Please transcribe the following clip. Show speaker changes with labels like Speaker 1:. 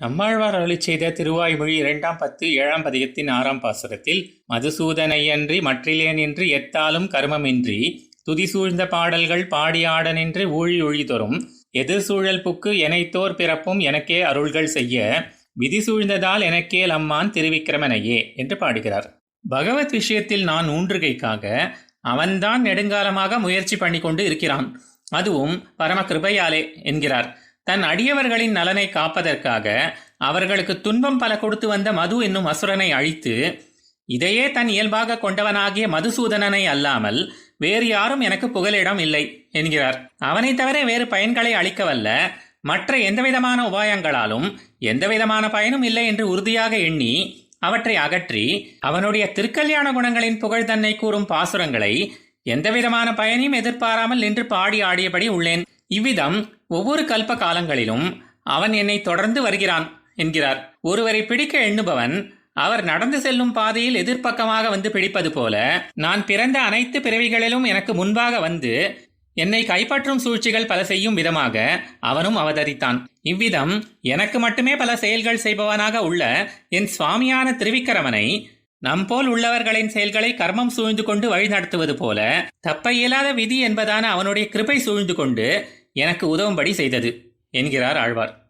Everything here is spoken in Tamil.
Speaker 1: நம்மாழ்வார் அருளி செய்த திருவாய்மொழி இரண்டாம் பத்து ஏழாம் பதிகத்தின் ஆறாம் பாசுரத்தில் மதுசூதனையன்றி மற்றிலேனின்றி எத்தாலும் கருமமின்றி துதி சூழ்ந்த பாடல்கள் பாடியாட நின்று ஊழி ஒழிதொரும் எதிர் சூழல் புக்கு எனைத்தோர் பிறப்பும் எனக்கே அருள்கள் செய்ய விதி சூழ்ந்ததால் எனக்கே லம்மான் திருவிக்கிரமனையே என்று பாடுகிறார். பகவத் விஷயத்தில் நான் ஊன்றுகைக்காக அவன்தான் நெடுங்காலமாக முயற்சி பண்ணி கொண்டு இருக்கிறான். அதுவும் பரம கிருபையாலே என்கிறார். தன் அடியவர்களின் நலனை காப்பதற்காக அவர்களுக்கு துன்பம் பல கொடுத்து வந்த மது என்னும் அசுரனை அழித்து இதையே தன் இயல்பாக கொண்டவனாகிய மதுசூதனனை அல்லாமல் வேறு யாரும் எனக்கு புகலிடம் இல்லை என்கிறார். அவனை தவிர வேறு பயன்களை அளிக்கவல்ல. மற்ற எந்தவிதமான உபாயங்களாலும் எந்தவிதமான பயனும் இல்லை என்று உறுதியாக எண்ணி அவற்றை அகற்றி அவனுடைய திருக்கல்யாண குணங்களின் புகழ் தன்னை கூறும் பாசுரங்களை எந்தவிதமான பயனையும் எதிர்பாராமல் நின்று பாடி ஆடியபடி உள்ளேன். இவ்விதம் ஒவ்வொரு கல்ப காலங்களிலும் அவன் என்னை தொடர்ந்து வருகிறான் என்கிறார். ஒருவரை பிடிக்க எண்ணுபவன் அவர் நடந்து செல்லும் பாதையில் எதிர்ப்பக்கமாக வந்து பிடிப்பது போல நான் பிறந்த அனைத்து பிறவிகளிலும் எனக்கு முன்பாக வந்து என்னை கைப்பற்றும் சூழ்ச்சிகள் பல செய்யும் விதமாக அவனும் அவதரித்தான். இவ்விதம் எனக்கு மட்டுமே பல செயல்கள் செய்பவனாக உள்ள என் சுவாமியான திருவிக்கிரமனை நம்போல் உள்ளவர்களின் செயல்களை கர்மம் சூழ்ந்து கொண்டு வழிநடத்துவது போல தப்ப இயலாத விதி என்பதான அவனுடைய கிருபை சூழ்ந்து கொண்டு எனக்கு உதவும்படி செய்தது என்கிறார் ஆழ்வார்.